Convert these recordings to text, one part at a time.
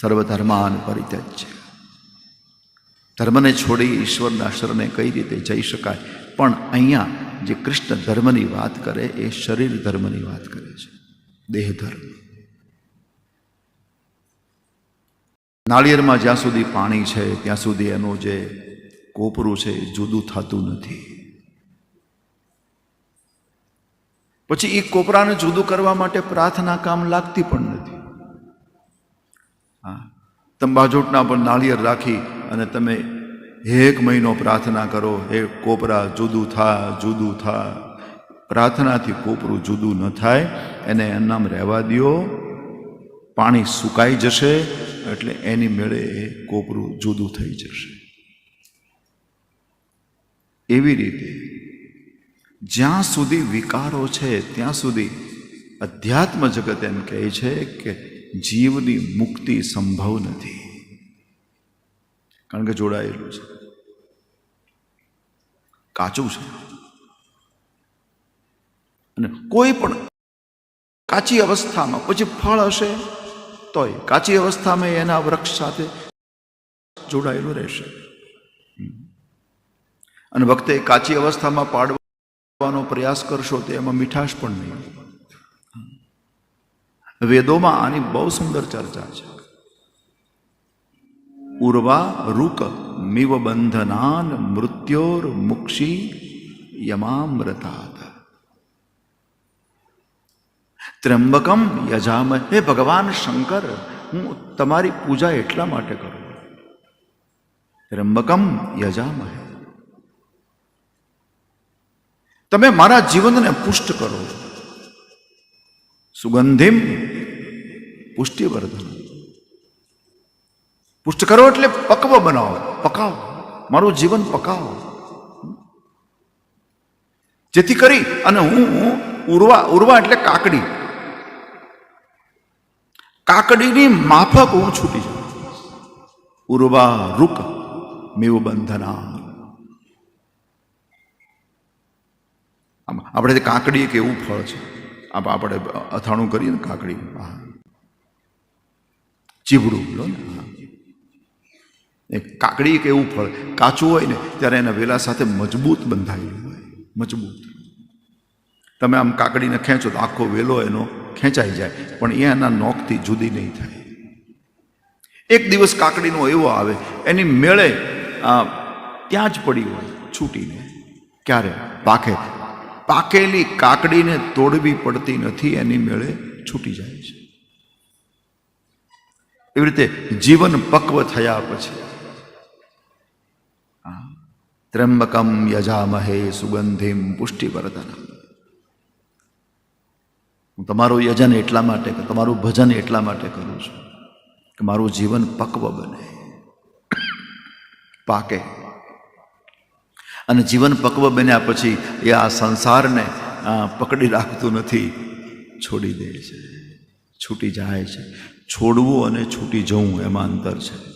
સર્વધર્માન પરિત્યજ્ય. ધર્મને છોડી ઈશ્વરના શરણે કઈ રીતે જઈ શકાય? પણ અહીંયા જે કૃષ્ણ ધર્મની વાત કરે, એ શરીર ધર્મની વાત કરે છે. દેહ ધર્મ. નાળિયેરમાં જ્યાં સુધી પાણી છે, ત્યાં સુધી એનું જે કોપરું છે, એ જુદું થતું નથી. પછી એ કોપરાને જુદું કરવા માટે પ્રાર્થના કામ લાગતી પણ નથી. તંબાજોટના પર નાળિયેર રાખી અને તમે એક મહિનો પ્રાર્થના કરો, હે કોપરા, જુદું થા જુદું થા. પ્રાર્થનાથી કોપરું જુદું ન થાય, એને એનામ રહેવા દ્યો. પાણી સુકાઈ જશે, એટલે એની મેળે એ કોપરું જુદું થઈ જશે. એવી રીતે જ્યાં સુધી વિકારો છે, ત્યાં સુધી અધ્યાત્મ જગત એમ કહે છે કે જીવની મુક્તિ સંભવ નથી. કારણ કે જોડાયેલું છે. કાચું છે. અને કોઈ પણ કાચી અવસ્થામાં, પછી ફળ હશે તોય કાચી અવસ્થામાં એના વૃક્ષ સાથે જોડાયેલું રહેશે. અને વખતે કાચી અવસ્થામાં પાડવાનો પ્રયાસ કરશો તો એમાં મીઠાશ પણ નહીં. વેદોમાં આની બહુ સુંદર ચર્ચા છે. ઉર્વા રૂક મિવ બંધનાન મૃત્યોર મુક્ષી યમામૃતાત. ત્રંબકમ યજામ, હે ભગવાન શંકર, હું તમારી પૂજા એટલા માટે કરું. ત્રંબકમ યજામહે તમે મારા જીવનને પુષ્ટ કરો. સુગંધિમ પુષ્ટિવર્ધન. પુષ્ટ કરો એટલે પકવ બનાવો, પકાવો, મારું જીવન પકાવો. જેથી કરી અને હું ઉર્વા ઉર્વા એટલે કાકડી. કાકડીની માફક હું છૂટી જાઉં. ઉર્વા રૂક મેવ બંધના આપણે કાકડી એક એવું ફળ છે આપણે અથાણું કરીએ ને કાકડી. હા. ચીવડું લો ને. એ કાકડી એક એવું ફળ, કાચું હોય ને, ત્યારે એના વેલા સાથે મજબૂત બંધાયેલું હોય. મજબૂત. તમે આમ કાકડીને ખેંચો તો આખો વેલો એનો ખેંચાઈ જાય, પણ એ એના નોકથી જુદી નહીં થાય. એક દિવસ કાકડીનો એવો આવે, એની મેળે ત્યાં જ પડી હોય, છૂટીને, ક્યારે? પાકે પાકેલી કાકડીને તોડવી પડતી નથી, એની મેળે છૂટી જાય છે. એવી રીતે જીવન પક્વ થયા પછી હા. ત્ર્યંબકમ યજામહે સુગંધિમ પુષ્ટિવર્ધન હું તમારું યજન એટલા માટે તમારું ભજન એટલા માટે કરું છું કે મારું જીવન પક્વ બને. પાકે. અને જીવન પક્વ બન્યા પછી એ આ સંસારને પકડી રાખતું નથી. છોડી દે છે. છૂટી જાય છે. છોડવું અને છૂટી જવું એમાં અંતર છે.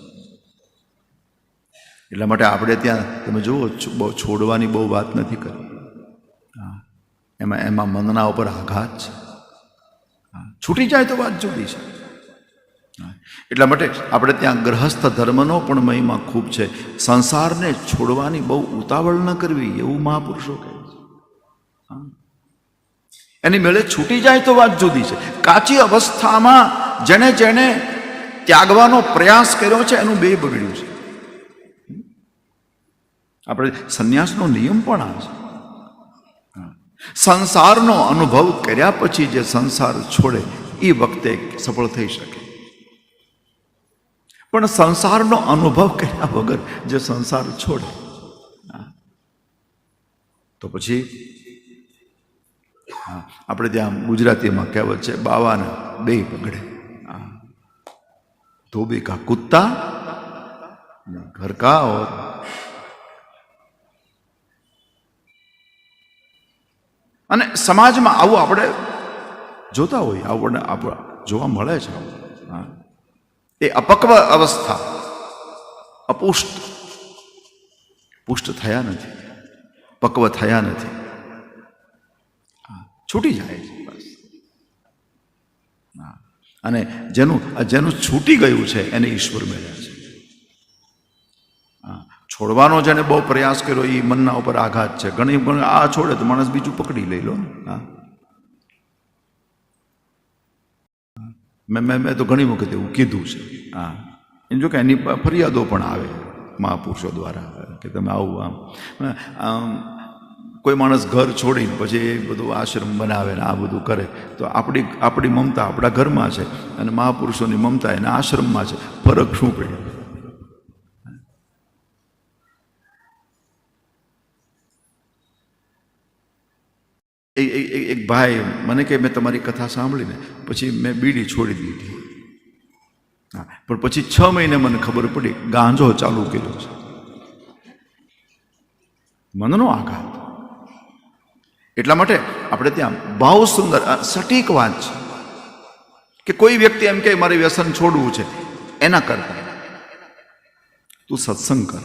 એટલા માટે આપણે ત્યાં, તમે જુઓ છોડવાની બહુ વાત નથી કરી. એમાં એમાં મનના ઉપર આઘાત છે. છૂટી જાય તો વાત જુદી છે. એટલા માટે આપણે ત્યાં ગ્રહસ્થ ધર્મનો પણ મહિમા ખૂબ છે. સંસારને છોડવાની બહુ ઉતાવળ ન કરવી એવું મહાપુરુષો કહે છે. એની મેળે છૂટી જાય તો વાત જુદી છે. કાચી અવસ્થામાં જેણે જેણે ત્યાગવાનો પ્રયાસ કર્યો છે, એનું બે બગડ્યું છે. આપણે સંન્યાસનો નિયમ પણ આ છે. સંસારનો અનુભવ કર્યા પછી જે સંસાર છોડે એ વખતે સફળ થઈ શકે. પણ સંસારનો અનુભવ કર્યા વગર જે સંસાર છોડે તો પછી આપણે ત્યાં ગુજરાતીમાં કહેવત છે, બાવાને બે પકડે હા. ધોબી કા કુત્તા ઘર કા અને સમાજમાં આવું આપણે જોતા હોઈએ, આપણને આપણા જોવા મળે છે. હા એ અપક્વ અવસ્થા, અપુષ્ટ. પુષ્ટ થયા નથી, પક્વ થયા નથી. છૂટી જાય છે બસ. અને જેનું જેનું છૂટી ગયું છે, એને ઈશ્વર મળ્યા છે. છોડવાનો જેને બહુ પ્રયાસ કર્યો એ મનના ઉપર આઘાત છે. ઘણી આ છોડે તો માણસ બીજું પકડી લઈ લો. હા. મેં મેં મેં તો ઘણી વખત એવું કીધું છે. હા. એમ જો કે એની ફરિયાદો પણ આવે મહાપુરુષો દ્વારા કે તમે આવું આમ. કોઈ માણસ ઘર છોડીને પછી એ બધું આશ્રમ બનાવે ને આ બધું કરે, તો આપણી આપણી મમતા આપણા ઘરમાં છે અને મહાપુરુષોની મમતા એના આશ્રમમાં છે. ફરક શું પડે? એક ભાઈ મને કે, મેં તમારી કથા સાંભળીને પછી મેં બીડી છોડી દીધી. હા, પણ પછી છ મહિને મને ખબર પડી, ગાંજો ચાલુ કર્યો છે. મનનો આઘાત. એટલા માટે આપણે ત્યાં બહુ સુંદર સટીક વાત છે કે કોઈ વ્યક્તિ એમ કે મારે વ્યસન છોડવું છે. એના કરતા. તું સત્સંગ કર.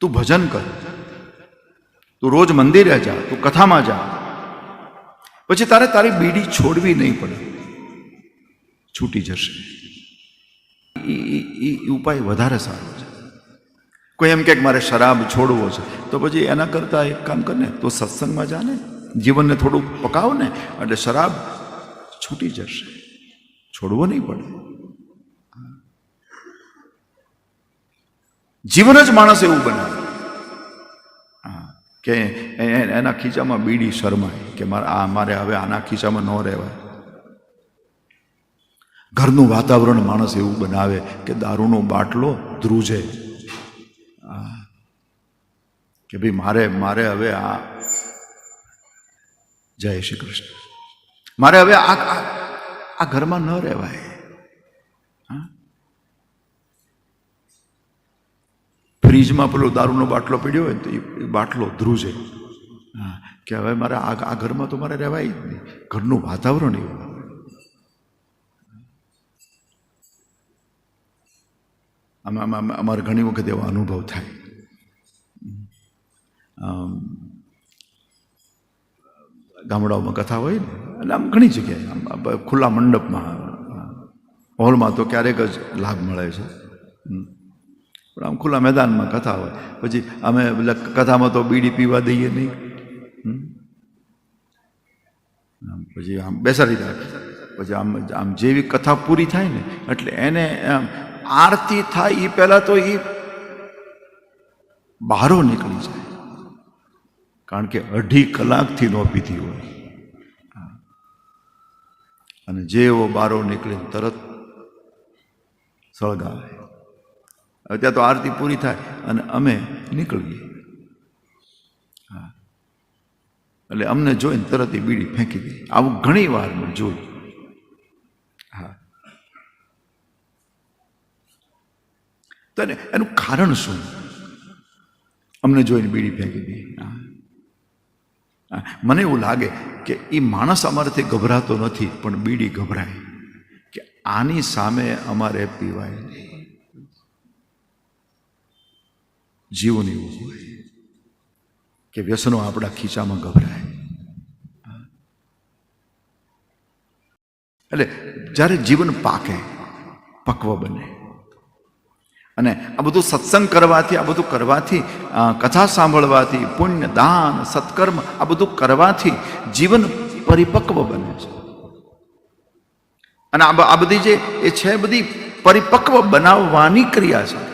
તું ભજન કર. તું રોજ મંદિરે જા, તું કથામાં જા. પછી તારે તારી બીડી છોડવી નહીં પડે. છૂટી જશે. એ ઉપાય વધારે સારો છે. કોઈ એમ કે મારે શરાબ છોડવો છે, તો પછી એના કરતાં એક કામ કરને, તો સત્સંગમાં જાને, જીવનને થોડું પકાવ ને એટલે શરાબ છૂટી જશે. છોડવો નહીં પડે. જીવન જ માણસ એવું બનાવે. કે એના ખીચામાં બીડી શરમાય કે મારે આ મારે હવે આના ખીચામાં ન રહેવાય. ઘરનું વાતાવરણ માણસ એવું બનાવે કે દારૂનો બાટલો ધ્રુજે. કે ભાઈ મારે મારે હવે આ જય શ્રી કૃષ્ણ. મારે હવે આ- આ ઘરમાં ન રહેવાય. ફ્રીજમાં પેલો દારૂનો બાટલો પીડ્યો હોય તો એ બાટલો ધ્રુજે. હા, કે હવે મારે આ આ ઘરમાં તો મારે રહેવાય જ નહીં. ઘરનું વાતાવરણ એવું. આમાં અમારે ઘણી વખત એવો અનુભવ થાય. ગામડાઓમાં કથા હોય ને, એટલે આમ ઘણી જગ્યાએ, આમ ખુલ્લા મંડપમાં હોલમાં તો ક્યારેક જ લાભ મળે છે. આમ ખુલ્લા મેદાનમાં કથા હોય. પછી અમે કથામાં તો બીડી પીવા દઈએ નહીં. પછી આમ બેસાડી રાખે. પછી આમ આમ જેવી કથા પૂરી થાય ને, એટલે એને આમ આરતી થાય એ પહેલાં તો એ બહારો નીકળી જાય. કારણ કે અઢી કલાકથી નો પીધી હોય. અને જેવો બારો નીકળીને તરત સળગાવે. ત્યાં તો આરતી પૂરી થાય અને અમે નીકળીએ. હા. એટલે અમને જોઈને તરત એ બીડી ફેંકી દે આવું ઘણી વાર મેં જોયું. હા. તો એનું કારણ શું? અમને જોઈને બીડી ફેંકી દે હા, મને એવું લાગે કે એ માણસ અમારાથી ગભરાતો નથી પણ બીડી ગભરાય. કે આની સામે અમારે પીવાય નહીં. જીવન એવું હોય કે વ્યસનો આપણા ખીચામાં ગભરાય. એટલે જ્યારે જીવન પાકે, પક્વ બને. અને આ બધું સત્સંગ કરવાથી, આ બધું કરવાથી કથા સાંભળવાથી, પુણ્ય, દાન, સત્કર્મ, આ બધું કરવાથી જીવન પરિપક્વ બને છે. અને આ બધી જે, એ છે બધી પરિપક્વ બનાવવાની ક્રિયા છે.